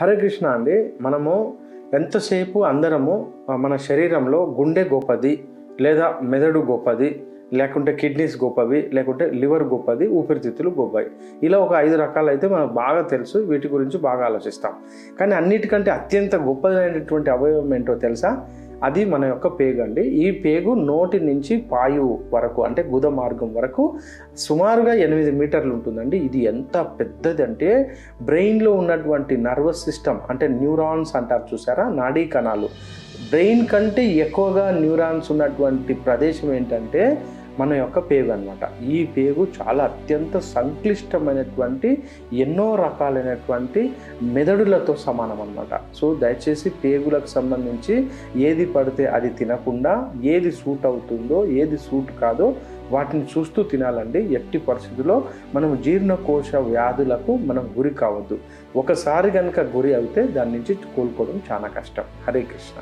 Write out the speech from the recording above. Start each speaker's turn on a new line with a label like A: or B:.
A: హరే కృష్ణ అండి. మనము ఎంతసేపు అందరము మన శరీరంలో గుండె గొప్పది లేదా మెదడు గొప్పది లేకుంటే కిడ్నీస్ గొప్పవి లేకుంటే లివర్ గొప్పది ఊపిరితిత్తులు గొప్పవి ఇలా ఒక ఐదు రకాలు అయితే మనకు బాగా తెలుసు. వీటి గురించి బాగా ఆలోచిస్తాం. కానీ అన్నిటికంటే అత్యంత గొప్పదైనటువంటి అవయవం ఏంటో తెలుసా? అది మన యొక్క పేగు అండి ఈ పేగు నోటి నుంచి పాయువు వరకు అంటే గుద మార్గం వరకు సుమారుగా ఎనిమిది మీటర్లు ఉంటుందండి. ఇది ఎంత పెద్దది అంటే బ్రెయిన్లో ఉన్నటువంటి నర్వస్ సిస్టమ్ అంటే న్యూరాన్స్ అంటారు చూసారా? నాడీ కణాలు. బ్రెయిన్ కంటే ఎక్కువగా న్యూరాన్స్ ఉన్నటువంటి ప్రదేశం ఏంటంటే మన యొక్క పేగు అనమాట ఈ పేగు చాలా అత్యంత సంక్లిష్టమైనటువంటి ఎన్నో రకాలైనటువంటి మెదడులతో సమానం అనమాట సో దయచేసి పేగులకు సంబంధించి ఏది పడితే అది తినకుండా ఏది సూట్ అవుతుందో ఏది సూట్ కాదో వాటిని చూస్తూ తినాలండి. ఎట్టి పరిస్థితుల్లో మనం జీర్ణకోశ వ్యాధులకు మనం గురి కావద్దు. ఒకసారి కనుక గురి అయితే దాని నుంచి కోలుకోవడం చాలా కష్టం. హరే కృష్ణ.